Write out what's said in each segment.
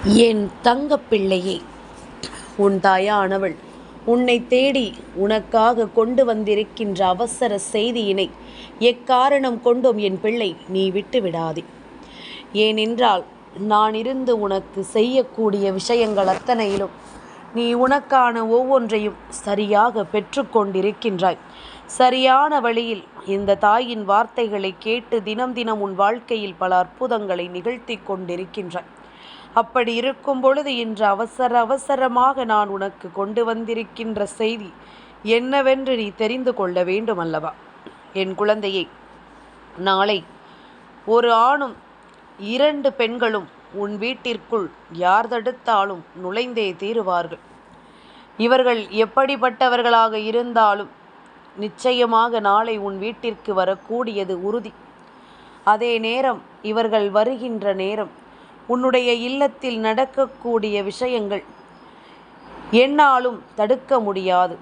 என் தங்கப்பிள்ளையே உன் தாயானவள் உன்னை தேடி உனக்காக கொண்டு வந்திருக்கின்ற அவசர செய்தியினை எக்காரணம் கொண்டும் என் பிள்ளை நீ விட்டு விடாதே ஏனென்றால் நான் இருந்து உனக்கு செய்யக்கூடிய விஷயங்கள் அத்தனையிலும் நீ உனக்கான ஒவ்வொன்றையும் சரியாக பெற்றுக்கொண்டிருக்கின்றாய். சரியான வழியில் இந்த தாயின் வார்த்தைகளை கேட்டு தினம் தினம் உன் வாழ்க்கையில் பல அற்புதங்களை நிகழ்த்தி கொண்டிருக்கின்றாய். அப்படி இருக்கும் பொழுது இன்று அவசர அவசரமாக நான் உனக்கு கொண்டு வந்திருக்கின்ற செய்தி என்னவென்று நீ தெரிந்து கொள்ள வேண்டும் அல்லவா என் குழந்தையை நாளை ஒரு ஆணும் இரண்டு பெண்களும் உன் வீட்டிற்குள் யார் தடுத்தாலும் நுழைந்தே தீருவார்கள். இவர்கள் எப்படிப்பட்டவர்களாக இருந்தாலும் நிச்சயமாக நாளை உன் வீட்டிற்கு வரக்கூடியது உறுதி. அதே நேரம் இவர்கள் வருகின்ற நேரம் உன்னுடைய இல்லத்தில் நடக்கக்கூடிய விஷயங்கள் என்னாலும் தடுக்க முடியாது.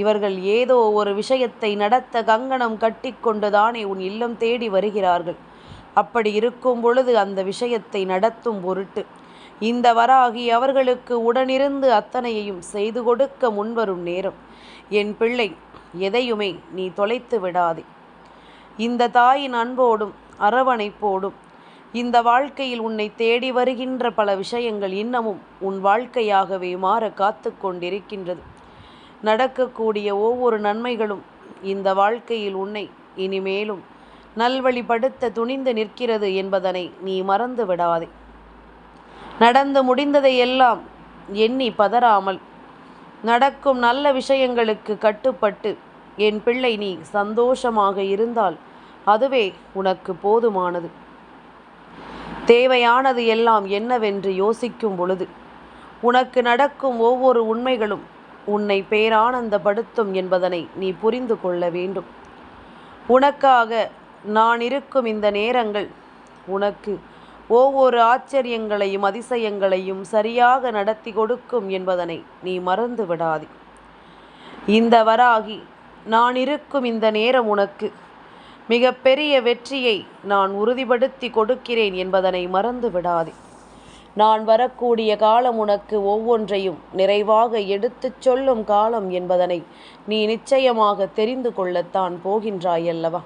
இவர்கள் ஏதோ ஒரு விஷயத்தை நடத்த கங்கணம் கட்டிக்கொண்டுதானே உன் இல்லம் தேடி வருகிறார்கள். அப்படி இருக்கும் பொழுது அந்த விஷயத்தை நடத்தும் பொருட்டு இந்த வராகி அவர்களுக்கு உடனிருந்து அத்தனையையும் செய்து கொடுக்க முன்வரும் நேரம். என் பிள்ளை எதையுமே நீ தொலைத்து விடாதே. இந்த தாயின் அன்போடும் அரவணைப்போடும் இந்த வாழ்க்கையில் உன்னை தேடி வருகின்ற பல விஷயங்கள் இன்னமும் உன் வாழ்க்கையாகவே மாற காத்து கொண்டிருக்கின்றது. நடக்கக்கூடிய ஒவ்வொரு நன்மைகளும் இந்த வாழ்க்கையில் உன்னை இனிமேலும் நல்வழிப்படுத்த துணிந்து நிற்கிறது என்பதனை நீ மறந்து விடாதே. நடந்து முடிந்ததை எல்லாம் எண்ணி பதறாமல் நடக்கும் நல்ல விஷயங்களுக்கு கட்டுப்பட்டு என் பிள்ளை நீ சந்தோஷமாக இருந்தால் அதுவே உனக்கு போதுமானது. தேவையானது எல்லாம் என்னவென்று யோசிக்கும் பொழுது உனக்கு நடக்கும் ஒவ்வொரு உண்மைகளும் உன்னை பேரானந்தப்படுத்தும் என்பதனை நீ புரிந்து கொள்ள வேண்டும். உனக்காக நான் இருக்கும் இந்த நேரங்கள் உனக்கு ஒவ்வொரு ஆச்சரியங்களையும் அதிசயங்களையும் சரியாக நடத்தி கொடுக்கும் என்பதனை நீ மறந்து விடாதே இந்த வராகி நான் இருக்கும் இந்த நேரம் உனக்கு மிக பெரிய வெற்றியை நான் உறுதிப்படுத்தி கொடுக்கிறேன் என்பதனை மறந்து விடாதே. நான் வரக்கூடிய காலம் உனக்கு ஒவ்வொன்றையும் நிறைவாக எடுத்துச் சொல்லும் காலம் என்பதனை நீ நிச்சயமாக தெரிந்து கொள்ளத்தான் போகின்றாயல்லவா?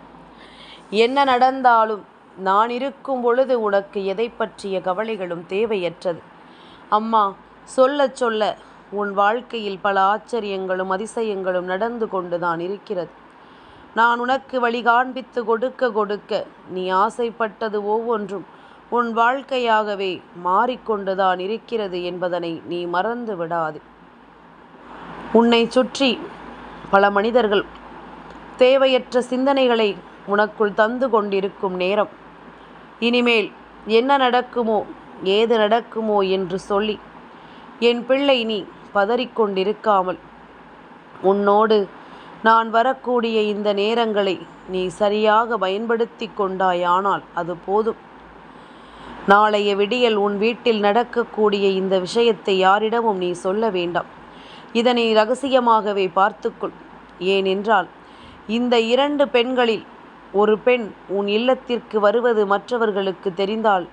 என்ன நடந்தாலும் நான் இருக்கும் பொழுது உனக்கு எதை பற்றிய கவலைகளும் தேவையற்றது. அம்மா சொல்ல சொல்ல உன் வாழ்க்கையில் பல ஆச்சரியங்களும் அதிசயங்களும் நடந்து கொண்டுதான் இருக்கிறது. நான் உனக்கு வழி காண்பித்து கொடுக்க கொடுக்க நீ ஆசைப்பட்டது ஒவ்வொன்றும் உன் வாழ்க்கையாகவே மாறிக்கொண்டுதான் இருக்கிறது என்பதனை நீ மறந்து விடாது. உன்னை சுற்றி பல மனிதர்கள் தேவையற்ற சிந்தனைகளை உனக்குள் தந்து கொண்டிருக்கும் நேரம். இனிமேல் என்ன நடக்குமோ ஏது நடக்குமோ என்று சொல்லி என் பிள்ளை நீ பதறிக்கொண்டிருக்காமல் உன்னோடு நான் வரக்கூடிய இந்த நேரங்களை நீ சரியாக பயன்படுத்தி கொண்டாயானால் அது போதும். நாளைய விடியல் உன் வீட்டில் நடக்கக்கூடிய இந்த விஷயத்தை யாரிடமும் நீ சொல்ல வேண்டாம். இதனை ரகசியமாகவே பார்த்துக்கொள். ஏனென்றால் இந்த இரண்டு பெண்களில் ஒரு பெண் உன் இல்லத்திற்கு வருவது மற்றவர்களுக்கு தெரிந்தால்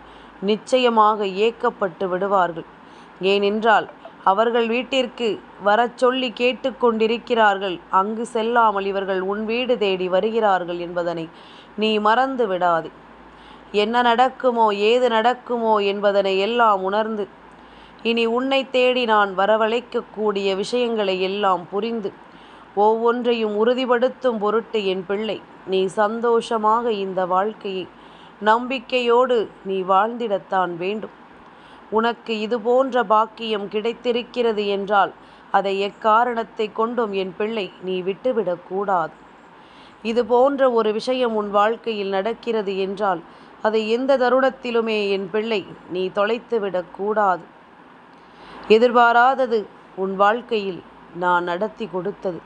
நிச்சயமாக ஏக்கப்பட்டு விடுவார்கள். ஏனென்றால் அவர்கள் வீட்டிற்கு வரச் சொல்லி கேட்டுக்கொண்டிருக்கிறார்கள். அங்கு செல்லாமல் இவர்கள் உன் வீடு தேடி வருகிறார்கள் என்பதனை நீ மறந்து விடாதே. என்ன நடக்குமோ ஏது நடக்குமோ என்பதனை எல்லாம் உணர்ந்து இனி உன்னை தேடி நான் வரவழைக்கக்கூடிய விஷயங்களை எல்லாம் புரிந்து ஒவ்வொன்றையும் உறுதிப்படுத்தும் பொருட்டு என் பிள்ளை நீ சந்தோஷமாக இந்த வாழ்க்கையை நம்பிக்கையோடு நீ வாழ்ந்திடத்தான் வேண்டும். உனக்கு இது போன்ற பாக்கியம் கிடைத்திருக்கிறது என்றால் அதை எக்காரணத்தை கொண்டும் என் பிள்ளை நீ விட்டுவிடக்கூடாது இது போன்ற ஒரு விஷயம் உன் வாழ்க்கையில் நடக்கிறது என்றால் அதை எந்த தருணத்திலுமே என் பிள்ளை நீ தொலைத்து விடக்கூடாது எதிர்பாராதது உன் வாழ்க்கையில் நான் நடத்தி கொடுத்தது.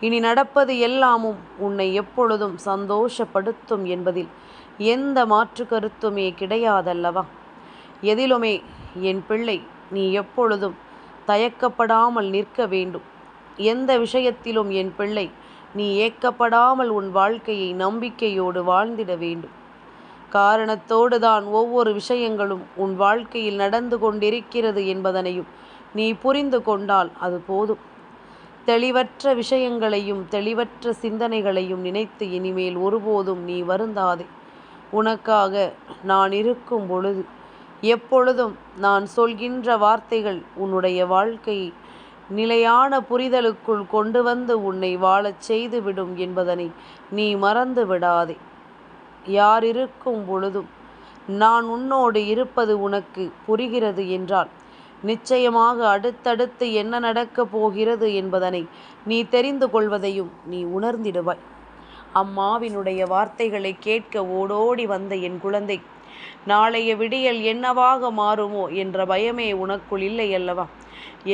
இனி நடப்பது எல்லாமும் உன்னை எப்பொழுதும் சந்தோஷப்படுத்தும் என்பதில் எந்த மாற்று கருத்துமே கிடையாதல்லவா? எதிலுமே என் பிள்ளை நீ எப்பொழுதும் தயக்கப்படாமல் நிற்க வேண்டும். எந்த விஷயத்திலும் என் பிள்ளை நீ ஏக்கப்படாமல் உன் வாழ்க்கையை நம்பிக்கையோடு வாழ்ந்திட வேண்டும். காரணத்தோடு தான் ஒவ்வொரு விஷயங்களும் உன் வாழ்க்கையில் நடந்து கொண்டிருக்கிறது என்பதனையும் நீ புரிந்து கொண்டால் அது போதும். தெளிவற்ற விஷயங்களையும் தெளிவற்ற சிந்தனைகளையும் நினைத்து இனிமேல் ஒருபோதும் நீ வருந்தாதே. உனக்காக நான் இருக்கும் பொழுது எப்பொழுதும் நான் சொல்கின்ற வார்த்தைகள் உன்னுடைய வாழ்க்கை நிலையான புரிதலுக்குள் கொண்டு வந்து உன்னை வாழச் செய்துவிடும் என்பதனை நீ மறந்து விடாதே. யார் இருக்கும் பொழுதும் நான் உன்னோடு இருப்பது உனக்கு புரிகிறது என்றால் நிச்சயமாக அடுத்தடுத்து என்ன நடக்கப் போகிறது என்பதனை நீ தெரிந்து கொள்வதையும் நீ உணர்ந்திடுவாய். அம்மாவினுடைய வார்த்தைகளை கேட்க ஓடோடி வந்த என் குழந்தை நாளைய விடியல் என்னவாக மாறுமோ என்ற பயமே உனக்குள் இல்லை அல்லவா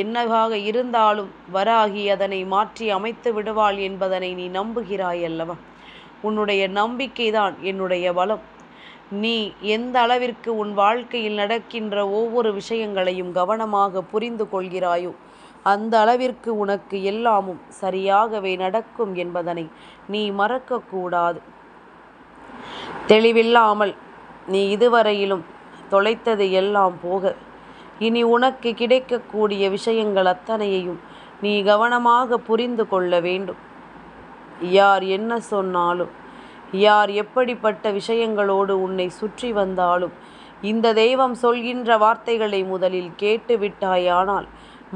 என்னவாக இருந்தாலும் வராகி அதனை மாற்றி அமைத்து விடுவாள் என்பதனை நீ நம்புகிறாய் அல்லவா உன்னுடைய நம்பிக்கைதான் என்னுடைய பலம். நீ எந்த அளவிற்கு உன் வாழ்க்கையில் நடக்கின்ற ஒவ்வொரு விஷயங்களையும் கவனமாக புரிந்து கொள்கிறாயோ அந்த அளவிற்கு உனக்கு எல்லாமும் சரியாகவே நடக்கும் என்பதனை நீ மறக்கக்கூடாது. தெளிவில்லாமல் நீ இதுவரையிலும் தொலைத்தது எல்லாம் போக. இனி உனக்கு கிடைக்கக்கூடிய விஷயங்கள் அத்தனையையும் நீ கவனமாக புரிந்து கொள்ள வேண்டும். யார் என்ன சொன்னாலும் யார் எப்படிப்பட்ட விஷயங்களோடு உன்னை சுற்றி வந்தாலும் இந்த தெய்வம் சொல்கின்ற வார்த்தைகளை முதலில் கேட்டுவிட்டாயானால்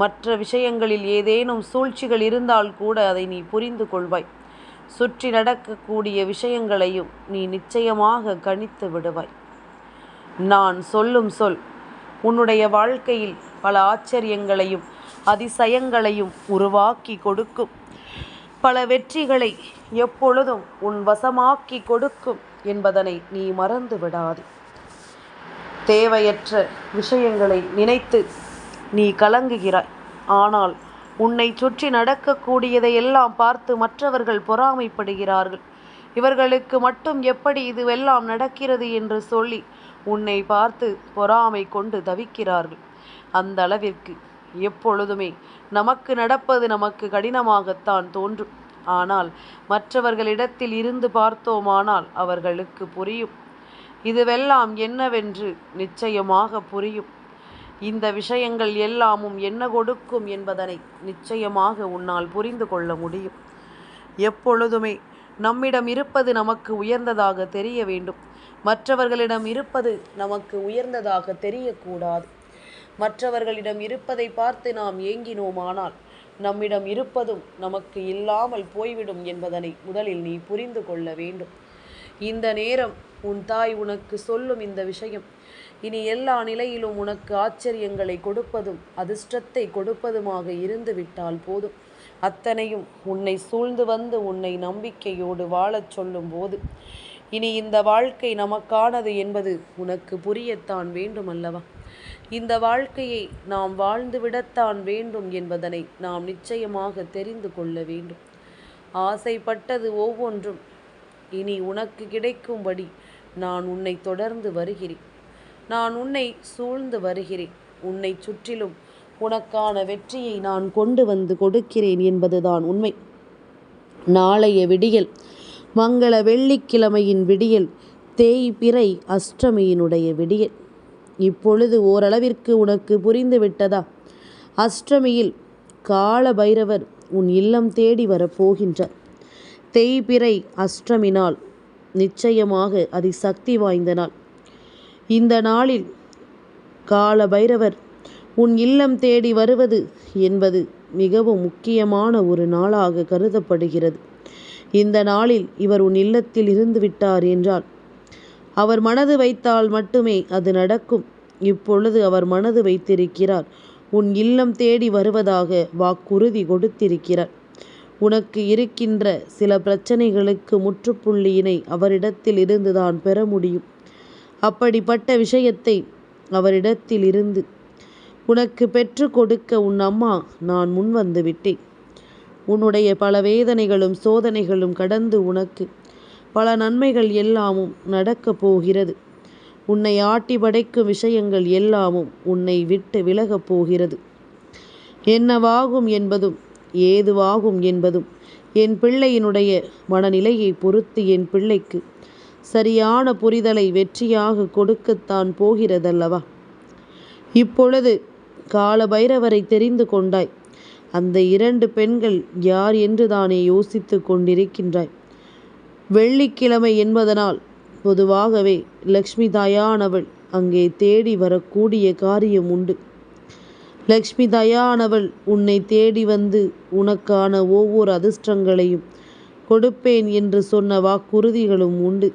மற்ற விஷயங்களில் ஏதேனும் சூழ்ச்சிகள் இருந்தால் கூட அதை நீ புரிந்து கொள்வாய். சுற்றி நடக்கக்கூடிய விஷயங்களையும் நீ நிச்சயமாக கணித்து விடுவாய். நான் சொல்லும் சொல். உன்னுடைய வாழ்க்கையில் பல ஆச்சரியங்களையும் அதிசயங்களையும் உருவாக்கி கொடுக்கும். பல வெற்றிகளை எப்பொழுதும் உன் வசமாக்கி கொடுக்கும் என்பதனை நீ மறந்து விடாது. தேவையற்ற விஷயங்களை நினைத்து நீ கலங்குகிறாய். ஆனால் உன்னை சுற்றி நடக்கக்கூடியதையெல்லாம் பார்த்து மற்றவர்கள் பொறாமைப்படுகிறார்கள். இவர்களுக்கு மட்டும் எப்படி இதுவெல்லாம் நடக்கிறது என்று சொல்லி உன்னை பார்த்து பொறாமை கொண்டு தவிக்கிறார்கள். அந்த அளவிற்கு எப்பொழுதுமே நமக்கு நடப்பது நமக்கு கடினமாகத்தான் தோன்றும். ஆனால் மற்றவர்களிடத்தில் இருந்து பார்த்தோமானால் அவர்களுக்கு புரியும். இதுவெல்லாம் என்னவென்று நிச்சயமாக புரியும். இந்த விஷயங்கள் எல்லாமும் என்ன கொடுக்கும் என்பதனை நிச்சயமாக உன்னால் புரிந்து கொள்ள முடியும். எப்பொழுதுமே நம்மிடம் இருப்பது நமக்கு உயர்ந்ததாக தெரிய வேண்டும். மற்றவர்களிடம் இருப்பது நமக்கு உயர்ந்ததாக தெரியக்கூடாது. மற்றவர்களிடம் இருப்பதை பார்த்து நாம் ஏங்கினோமானால் நம்மிடம் இருப்பதும் நமக்கு இல்லாமல் போய்விடும் என்பதனை முதலில் நீ புரிந்து கொள்ள வேண்டும். இந்த நேரம் உன் தாய் உனக்கு சொல்லும் இந்த விஷயம். இனி எல்லா நிலையிலும் உனக்கு ஆச்சரியங்களை கொடுப்பதும் அதிர்ஷ்டத்தை கொடுப்பதுமாக இருந்து விட்டால் போதும். அத்தனையும் உன்னை சூழ்ந்து வந்து உன்னை நம்பிக்கையோடு வாழச் சொல்லும் போது இனி இந்த வாழ்க்கை நமக்கானது என்பது உனக்கு புரியத்தான் வேண்டும் அல்லவா இந்த வாழ்க்கையை நாம் வாழ்ந்துவிடத்தான் வேண்டும் என்பதனை நாம் நிச்சயமாக தெரிந்து கொள்ள வேண்டும். ஆசைப்பட்டது ஒவ்வொன்றும். இனி உனக்கு கிடைக்கும்படி நான் உன்னை தொடர்ந்து வருகிறேன். நான் உன்னை சூழ்ந்து வருகிறேன். உன்னை சுற்றிலும் உனக்கான வெற்றியை நான் கொண்டு வந்து கொடுக்கிறேன் என்பதுதான் உண்மை. நாளைய விடியல் மங்கள வெள்ளிக்கிழமையின் விடியல் தேய்பிறை அஷ்டமியினுடைய விடியல். இப்பொழுது ஓரளவிற்கு உனக்கு புரிந்து விட்டதா? அஷ்டமியில் கால பைரவர் உன் இல்லம் தேடி வரப்போகின்றார். தேய்பிறை அஷ்டமி நாள் நிச்சயமாக அது சக்தி வாய்ந்த நாள். இந்த நாளில் கால பைரவர் உன் இல்லம் தேடி வருவது என்பது மிகவும் முக்கியமான ஒரு நாளாக கருதப்படுகிறது. இந்த நாளில் இவர் உன் இல்லத்தில் இருந்து விட்டார் என்றால் அவர் மனது வைத்தால் மட்டுமே அது நடக்கும். இப்பொழுது அவர் மனது வைத்திருக்கிறார். உன் இல்லம் தேடி வருவதாக வாக்குறுதி கொடுத்திருக்கிறார். உனக்கு இருக்கின்ற சில பிரச்சனைகளுக்கு முற்றுப்புள்ளியினை அவரிடத்தில் இருந்துதான் பெற முடியும். அப்படிப்பட்ட விஷயத்தை அவரிடத்தில் இருந்து உனக்கு பெற்று கொடுக்க உன் அம்மா நான் முன் வந்து விட்டேன். உன்னுடைய பல வேதனைகளும் சோதனைகளும் கடந்து உனக்கு. பல நன்மைகள் எல்லாமும் நடக்கப் போகிறது. உன்னை ஆட்டி படைக்கும் விஷயங்கள் எல்லாமும் உன்னை விட்டு விலகப் போகிறது. என்னவாகும் என்பதும் ஏதுவாகும் என்பதும் என் பிள்ளையினுடைய மனநிலையை பொறுத்து என் பிள்ளைக்கு சரியான புரிதலை வெற்றியாக கொடுக்கத்தான் போகிறதல்லவா? இப்பொழுது கால பைரவரை தெரிந்து கொண்டாய். அந்த இரண்டு பெண்கள் யார் என்று தானே யோசித்து கொண்டிருக்கின்றாய். வெள்ளிக்கிழமை என்பதனால் பொதுவாகவே லக்ஷ்மி தாயானவள் அங்கே தேடி வரக்கூடிய காரியம் உண்டு. லக்ஷ்மி தயானவள் உன்னை தேடி வந்து உனக்கான ஒவ்வொரு அதிர்ஷ்டங்களையும் கொடுப்பேன் என்று சொன்ன வாக்குறுதிகளும் உண்டு.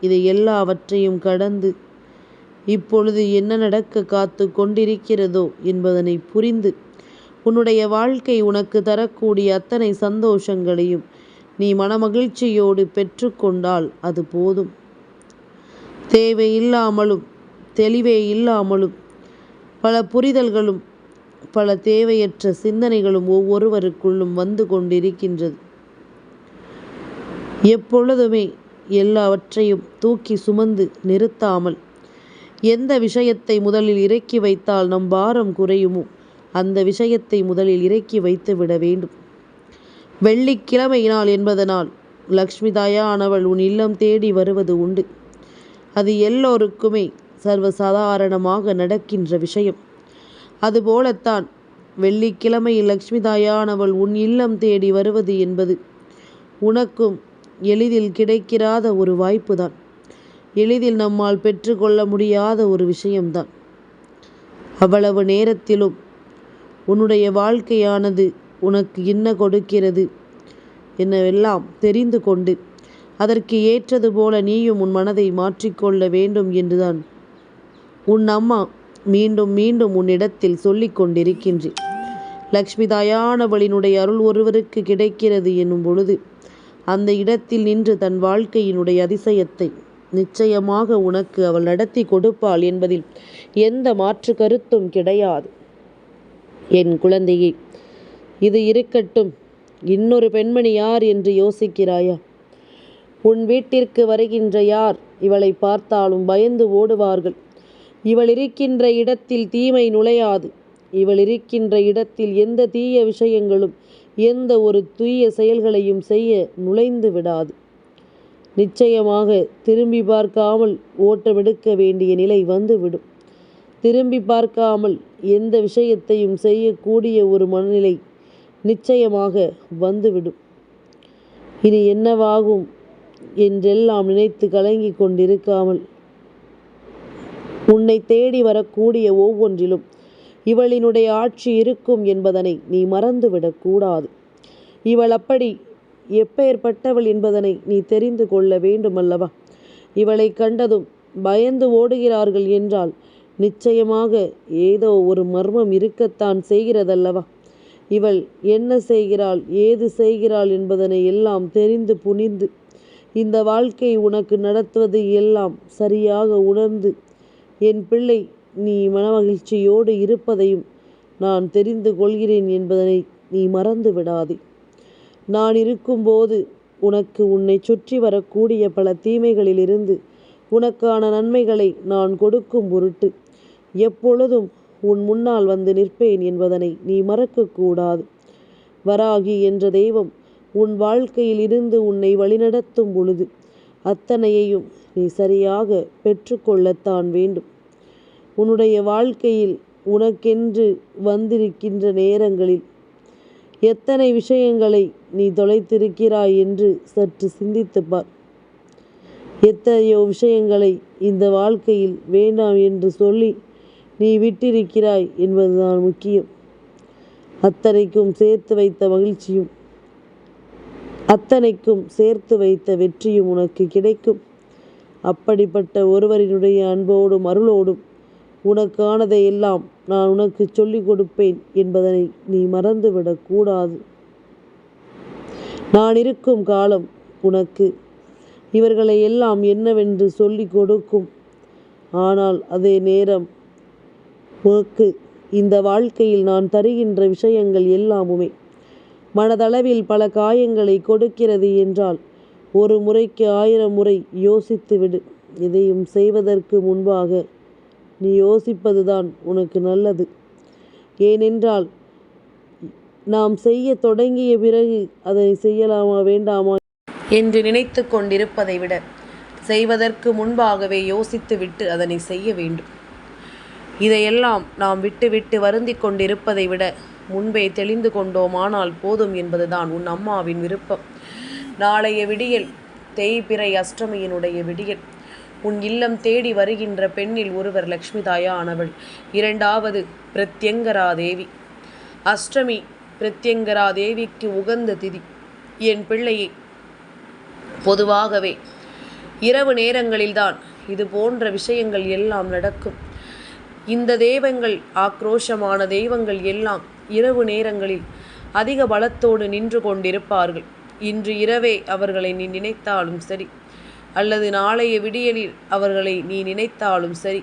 இதை எல்லாவற்றையும் கடந்து இப்பொழுது என்ன நடக்க காத்து கொண்டிருக்கிறதோ என்பதனை புரிந்து உன்னுடைய வாழ்க்கை உனக்கு தரக்கூடிய அத்தனை சந்தோஷங்களையும் நீ மனமகிழ்ச்சியோடு பெற்றுக்கொண்டால் அது போதும். தேவையில்லாமலும் தெளிவே இல்லாமலும் பல புரிதல்களும் பல தேவையற்ற சிந்தனைகளும் ஒவ்வொருவருக்குள்ளும் வந்து கொண்டிருக்கின்றது. எப்பொழுதுமே எல்லாவற்றையும் தூக்கி சுமந்து நிறுத்தாமல் எந்த விஷயத்தை முதலில் இறக்கி வைத்தால் நம் பாரம் குறையுமோ அந்த விஷயத்தை முதலில் இறக்கி வைத்து விட வேண்டும். வெள்ளிக்கிழமை நாள் என்பதனால் லக்ஷ்மி தாயானவள் உன் இல்லம் தேடி வருவது உண்டு. அது எல்லோருக்குமே சர்வசாதாரணமாக நடக்கின்ற விஷயம். அதுபோலத்தான் வெள்ளிக்கிழமை லக்ஷ்மி தாயானவள் உன் இல்லம் தேடி வருவது என்பது உனக்கும் எளிதில் கிடைக்கிறாத ஒரு வாய்ப்புதான். எளிதில் நம்மால் பெற்றுக்கொள்ள முடியாத ஒரு விஷயம்தான். அவ்வளவு நேரத்திலும் உன்னுடைய வாழ்க்கையானது உனக்கு என்ன கொடுக்கிறது என்னவெல்லாம் தெரிந்து கொண்டு அதற்கு ஏற்றது போல நீயும் உன் மனதை மாற்றிக்கொள்ள வேண்டும் என்றுதான் உன் அம்மா மீண்டும் மீண்டும் உன்னிடத்தில் சொல்லிக் கொண்டிருக்கின்றேன். லக்ஷ்மி தாயானவளினுடைய அருள் ஒருவருக்கு கிடைக்கிறது என்னும் பொழுது அந்த இடத்தில் நின்று தன் வாழ்க்கையினுடைய அதிசயத்தை நிச்சயமாக உனக்கு அவள் நடத்தி கொடுப்பாள் என்பதில் எந்த மாற்று கருத்தும் கிடையாது. என் குழந்தையே இது இருக்கட்டும். இன்னொரு பெண்மணி யார் என்று யோசிக்கிறாயா? உன் வீட்டிற்கு வருகின்ற யார்? இவளை பார்த்தாலும் பயந்து ஓடுவார்கள். இவள் இருக்கின்ற இடத்தில் தீமை நுழையாது. இவள் இருக்கின்ற இடத்தில் எந்த தீய விஷயங்களும் எந்த ஒரு தூய செயல்களையும் செய்ய நுழைந்து விடாது. நிச்சயமாக திரும்பி பார்க்காமல் ஓட்டமெடுக்க வேண்டிய நிலை வந்துவிடும். திரும்பி பார்க்காமல் எந்த விஷயத்தையும் செய்யக்கூடிய ஒரு மனநிலை நிச்சயமாக வந்துவிடும். இனி என்னவாகும் என்றெல்லாம் நினைத்து கலங்கி கொண்டிருக்காமல் உன்னை தேடி வரக்கூடிய ஒவ்வொன்றிலும் இவளினுடைய ஆட்சி இருக்கும் என்பதனை நீ மறந்துவிடக்கூடாது. இவள் அப்படி எப்பேற்பட்டவள் என்பதனை நீ தெரிந்து கொள்ள வேண்டுமல்லவா? இவளை கண்டதும் பயந்து ஓடுகிறார்கள் என்றால் நிச்சயமாக ஏதோ ஒரு மர்மம் இருக்கத்தான் செய்கிறதல்லவா? இவள் என்ன செய்கிறாள் ஏது செய்கிறாள் என்பதனை எல்லாம் தெரிந்து புனிந்து இந்த வாழ்க்கை உனக்கு நடத்துவது எல்லாம் சரியாக உணர்ந்து என் பிள்ளை நீ மனமகிழ்ச்சியோடு இருப்பதையும் நான் தெரிந்து கொள்கிறேன் என்பதனை நீ மறந்து விடாதே நான் இருக்கும்போது உனக்கு உன்னை சுற்றி வரக்கூடிய பல தீமைகளிலிருந்து உனக்கான நன்மைகளை நான் கொடுக்கும் பொருட்டு எப்பொழுதும் உன் முன்னால் வந்து நிற்பேன் என்பதனை நீ மறக்கக்கூடாது. வராகி என்ற தெய்வம் உன் வாழ்க்கையில் இருந்து உன்னை வழிநடத்தும் பொழுது அத்தனையையும் நீ சரியாக பெற்றுக்கொள்ளத்தான் வேண்டும். உன்னுடைய வாழ்க்கையில் உனக்கென்று வந்திருக்கின்ற நேரங்களில் எத்தனை விஷயங்களை நீ தொலைத்திருக்கிறாய் என்று சற்று சிந்தித்து பார் எத்தனையோ விஷயங்களை இந்த வாழ்க்கையில் வேண்டாம் என்று சொல்லி நீ விட்டிருக்கிறாய் என்பதுதான் முக்கியம். அத்தனைக்கும் சேர்த்து வைத்த மகிழ்ச்சியும் அத்தனைக்கும் சேர்த்து வைத்த வெற்றியும் உனக்கு கிடைக்கும். அப்படிப்பட்ட ஒருவரினுடைய அன்போடும் அருளோடும் உனக்கானதை எல்லாம் நான் உனக்கு சொல்லிக் கொடுப்பேன் என்பதனை நீ மறந்துவிடக்கூடாது கூடாது. நான் இருக்கும் காலம் உனக்கு. இவர்களை எல்லாம் என்னவென்று சொல்லிக் கொடுக்கும். ஆனால் அதே நேரம் உனக்கு இந்த வாழ்க்கையில் நான் தருகின்ற விஷயங்கள் எல்லாமுமே மனதளவில் பல காயங்களை கொடுக்கிறது என்றால் ஒரு முறைக்கு ஆயிரம் முறை யோசித்து விடு. இதையும் செய்வதற்கு முன்பாக நீ யோசிப்பதுதான் உனக்கு நல்லது. ஏனென்றால் நாம் செய்ய தொடங்கிய பிறகு அதை செய்யலாமா வேண்டாமா? என்று நினைத்து கொண்டிருப்பதை விட செய்வதற்கு முன்பாகவே யோசித்துவிட்டு அதனை செய்ய வேண்டும். இதையெல்லாம் நாம் விட்டுவிட்டு வருந்தி கொண்டிருப்பதை விட முன்பே தெளிந்து கொண்டோமானால் போதும் என்பதுதான் உன் அம்மாவின் விருப்பம். நாளைய விடியல் தேய்பிறை அஷ்டமியினுடைய விடியல். உன் இல்லம் தேடி வருகின்ற பெண்ணில் ஒருவர் லக்ஷ்மி தாயானவள். இரண்டாவது பிரத்யங்கரா தேவி. அஷ்டமி பிரத்யங்கரா தேவிக்கு உகந்த திதி. என் பிள்ளையை பொதுவாகவே இரவு நேரங்களில்தான் இது போன்ற விஷயங்கள் எல்லாம் நடக்கும். இந்த தெய்வங்கள் ஆக்ரோஷமான தெய்வங்கள் எல்லாம் இரவு நேரங்களில் அதிக பலத்தோடு நின்று கொண்டிருப்பார்கள். இன்று இரவே அவர்களை நீ நினைத்தாலும் சரி அல்லது நாளைய விடியலில் அவர்களை நீ நினைத்தாலும் சரி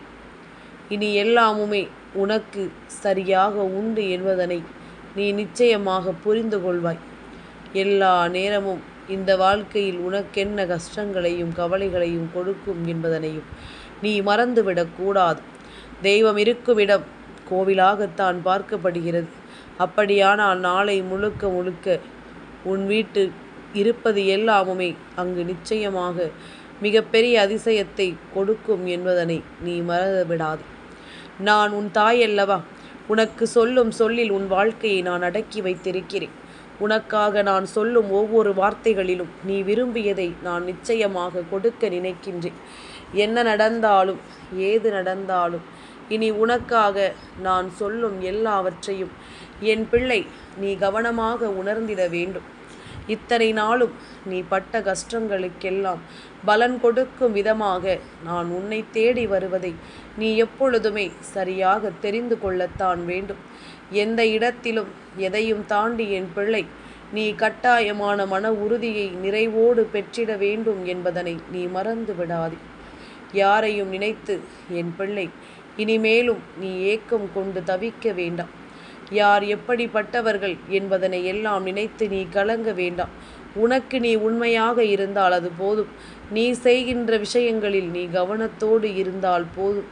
இனி எல்லாமுமே உனக்கு சரியாக உண்டு என்பதனை நீ நிச்சயமாக புரிந்து கொள்வாய். எல்லா நேரமும் இந்த வாழ்க்கையில் உனக்கென்ன கஷ்டங்களையும் கவலைகளையும் கொடுக்கும் என்பதனையும் நீ மறந்துவிடக்கூடாது தெய்வம் இருக்கும் இடம் கோவிலாகத்தான் பார்க்கப்படுகிறது. அப்படியானால் நாளை முழுக்க முழுக்க உன் வீட்டு இருப்பது எல்லாமுமே அங்கு நிச்சயமாக மிகப்பெரிய அதிசயத்தை கொடுக்கும் என்பதனை நீ மறந்துவிடாது. நான் உன் தாய் அல்லவா உனக்கு சொல்லும் சொல்லில் உன் வாழ்க்கையை நான் அடக்கி வைத்திருக்கிறேன். உனக்காக நான் சொல்லும் ஒவ்வொரு வார்த்தைகளிலும் நீ விரும்பியதை நான் நிச்சயமாக கொடுக்க நினைக்கின்றேன். என்ன நடந்தாலும் ஏது நடந்தாலும் இனி உனக்காக நான் சொல்லும் எல்லாவற்றையும் என் பிள்ளை நீ கவனமாக உணர்ந்திட வேண்டும். இத்தனை நாளும் நீ பட்ட கஷ்டங்களுக்கெல்லாம் பலன் கொடுக்கும் விதமாக நான் உன்னை தேடி வருவதை நீ எப்பொழுதுமே சரியாக தெரிந்து கொள்ளத்தான் வேண்டும். எந்த இடத்திலும் எதையும் தாண்டி என் பிள்ளை நீ கட்டாயமான மன உறுதியை நிறைவோடு பெற்றிட வேண்டும் என்பதனை நீ மறந்து விடாதே. யாரையும் நினைத்து என் பிள்ளை இனிமேலும் நீ ஏக்கம் கொண்டு தவிக்க வேண்டாம். யார் எப்படிப்பட்டவர்கள் என்பதனை எல்லாம் நினைத்து நீ கலங்க வேண்டாம். உனக்கு நீ உண்மையாக இருந்தால் அது போதும். நீ செய்கின்ற விஷயங்களில் நீ கவனத்தோடு இருந்தால் போதும்.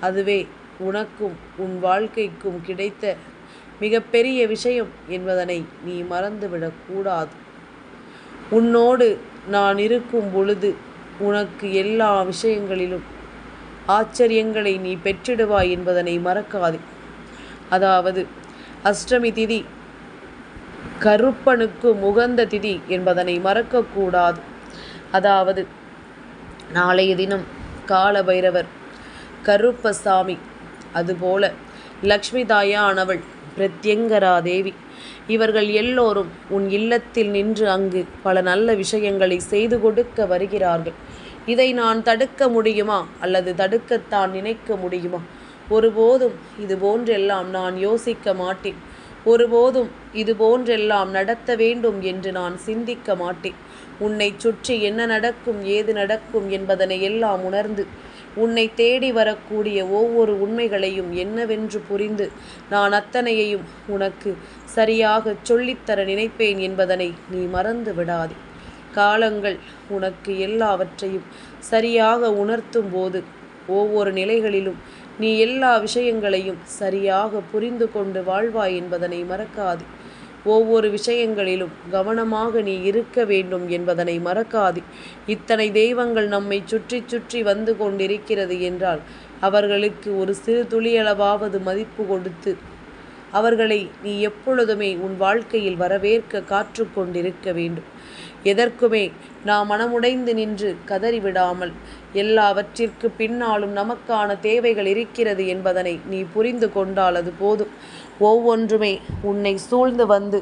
அதுவே உனக்கும் உன் வாழ்க்கைக்கும் கிடைத்த மிகப்பெரிய விஷயம் என்பதனை நீ மறந்துவிடக்கூடாது உன்னோடு நான் இருக்கும் பொழுது உனக்கு எல்லா விஷயங்களிலும் ஆச்சரியங்களை நீ பெற்றிடுவாய் என்பதனை மறக்காதே. அதாவது அஷ்டமி திதி. கருப்பனுக்கு முகந்த திதி என்பதனை மறக்கக்கூடாது. அதாவது நாளைய தினம் கால பைரவர் கருப்பசாமி அதுபோல லக்ஷ்மி தாயானவள் பிரத்யங்கரா தேவி இவர்கள் எல்லோரும் உன் இல்லத்தில் நின்று அங்கு பல நல்ல விஷயங்களை செய்து கொடுக்க வருகிறார்கள். இதை நான் தடுக்க முடியுமா? அல்லது தடுக்கத்தான் நினைக்க முடியுமா? ஒருபோதும் இது போன்றெல்லாம் நான் யோசிக்க மாட்டேன். ஒருபோதும் இது போன்றெல்லாம் நடத்த வேண்டும் என்று நான் சிந்திக்க மாட்டேன். உன்னை சுற்றி என்ன நடக்கும் ஏது நடக்கும் என்பதனை எல்லாம் உணர்ந்து உன்னை தேடி வரக்கூடிய ஒவ்வொரு உண்மைகளையும் என்னவென்று புரிந்து நான் அத்தனையையும் உனக்கு சரியாக சொல்லித்தர நினைப்பேன் என்பதனை நீ மறந்து விடாதே. காலங்கள் உனக்கு எல்லாவற்றையும் சரியாக உணர்த்தும் போது ஒவ்வொரு நிலைகளிலும் நீ எல்லா விஷயங்களையும் சரியாக புரிந்து கொண்டு வாழ்வாய் என்பதனை மறக்காது. ஒவ்வொரு விஷயங்களிலும் கவனமாக நீ இருக்க வேண்டும் என்பதனை மறக்காது. இத்தனை தெய்வங்கள் நம்மை சுற்றி சுற்றி வந்து கொண்டிருக்கிறது என்றால் அவர்களுக்கு ஒரு சிறு துளியளவாவது மதிப்பு கொடுத்து அவர்களை நீ எப்பொழுதுமே உன் வாழ்க்கையில் வரவேற்க காற்று கொண்டிருக்க வேண்டும். எதற்குமே நாம் மனமுடைந்து நின்று கதறிவிடாமல் எல்லாவற்றிற்கு பின்னாலும் நமக்கான தேவைகள் இருக்கிறது என்பதனை நீ புரிந்து கொண்டால் அது போதும். ஒவ்வொன்றுமே உன்னை சூழ்ந்து வந்து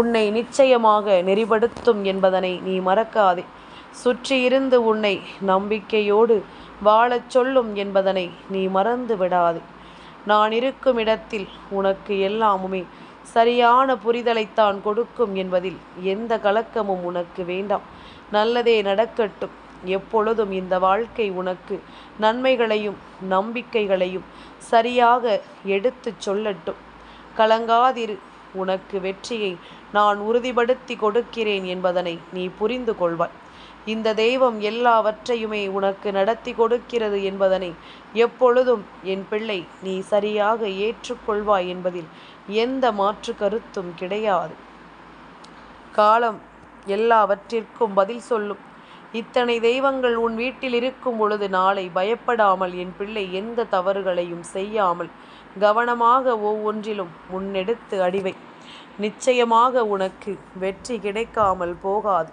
உன்னை நிச்சயமாக நெறிப்படுத்தும் என்பதனை நீ மறக்காதே. சுற்றியிருந்து உன்னை நம்பிக்கையோடு வாழச் சொல்லும் என்பதனை நீ மறந்து விடாதே. நான் இருக்கும் இடத்தில் உனக்கு எல்லாமுமே சரியான புரிதலைத்தான் கொடுக்கும் என்பதில் எந்த கலக்கமும் உனக்கு வேண்டாம். நல்லதே நடக்கட்டும். எப்பொழுதும் இந்த வாழ்க்கை உனக்கு நன்மைகளையும் நம்பிக்கைகளையும் சரியாக எடுத்துச் சொல்லட்டும். கலங்காதிரு. உனக்கு வெற்றியை நான் உறுதிப்படுத்தி கொடுக்கிறேன் என்பதனை நீ புரிந்து கொள்வாய். இந்த தெய்வம் எல்லாவற்றையுமே உனக்கு நடத்தி கொடுக்கிறது என்பதனை எப்பொழுதும் என் பிள்ளை நீ சரியாக ஏற்றுக்கொள்வாய் என்பதில் எந்த மாற்று கருத்தும் கிடையாது. காலம் எல்லாவற்றிற்கும் பதில் சொல்லும். இத்தனை தெய்வங்கள் உன் வீட்டில் இருக்கும் பொழுது நாளை பயப்படாமல் என் பிள்ளை எந்த தவறுகளையும் செய்யாமல் கவனமாக ஒவ்வொன்றிலும் முன்னெடுத்து அடிவை. நிச்சயமாக உனக்கு வெற்றி கிடைக்காமல் போகாது.